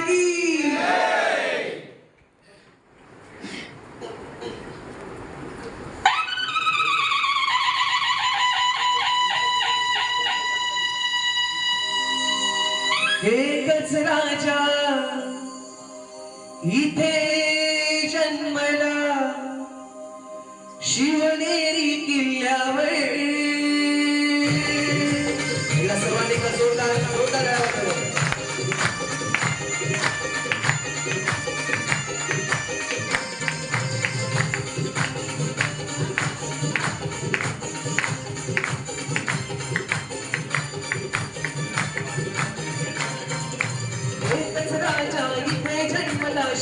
की एकच राजा इथे जन्मला शिवनेरी किल्ल्यावर. या सर्वांनी का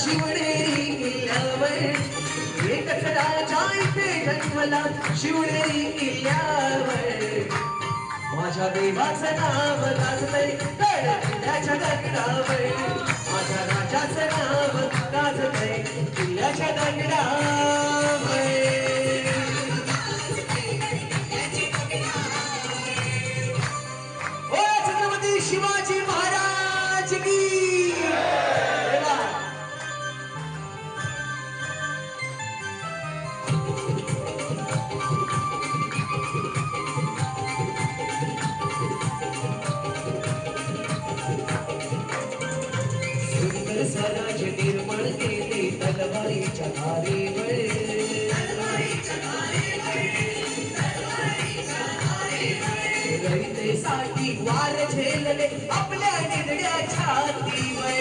जन्मला किल्ल्यावर. एकच राजा इथे जन्मला शिवणे किल्ल्यावर. माझ्या देवाचं नाव गाजलंय किल्ल्याच्या दगडावर. माझ्या राजाचं नाव गाजलंय किल्ल्याच्या दगडावर. तलवारीच्या धारेवर साठी वार झेलले आपल्या निधड्या छातीवर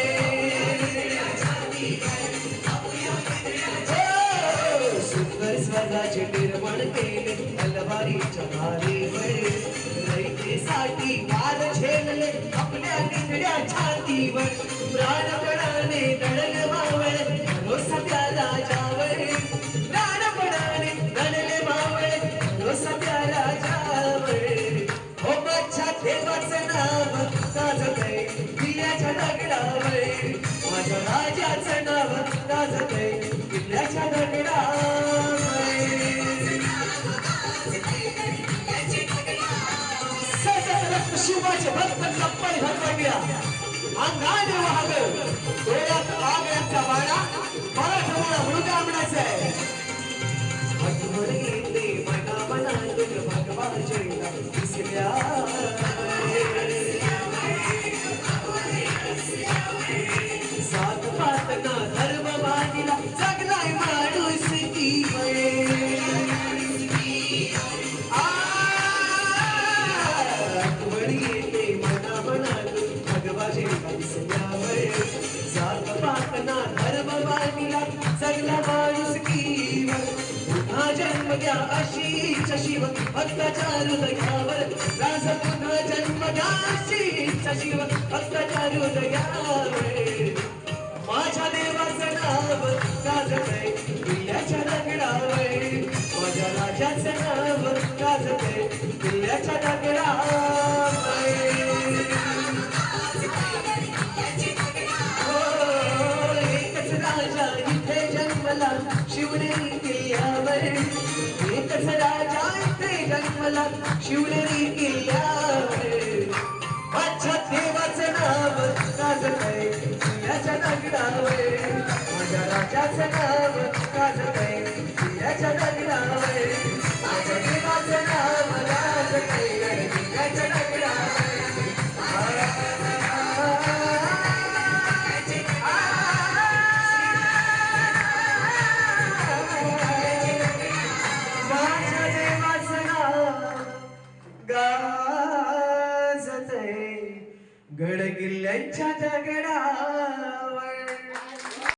हो, सुंदर स्वराज निर्माण केले तलवारीच्या धारेवर साठी वार झेलले आपल्या निधड्या छातीवर प्राण राजाचं नाव गाजतय किल्ल्याच्या दगडावर सतत शिवाचे भक्त कप्पल भरवडल्या अंगाने वाहग डोळ्यात आगळ्याचा बाळा. मराठमोळा जन्मद्या जन्म घ्या शिव भक्ताच्या हृदयावर राज पुन्हा जन्म घ्या अशीच शिव भक्ताच्या हृदयावर. माझ्या देवाचं नाव गाजतय किल्ल्याच्या दगडावर माझ्या राजाचं नाव गाजतय किल्ल्याच्या दगडावर जन्मला शिवनेरी किल्ल्यावर माझ्या देवाचं नाव गाजतय. याच्या दगडावर माझ्या राजाचं नाव गाजतय. गाजतय. गडकिल्ल्याच्या दगडावर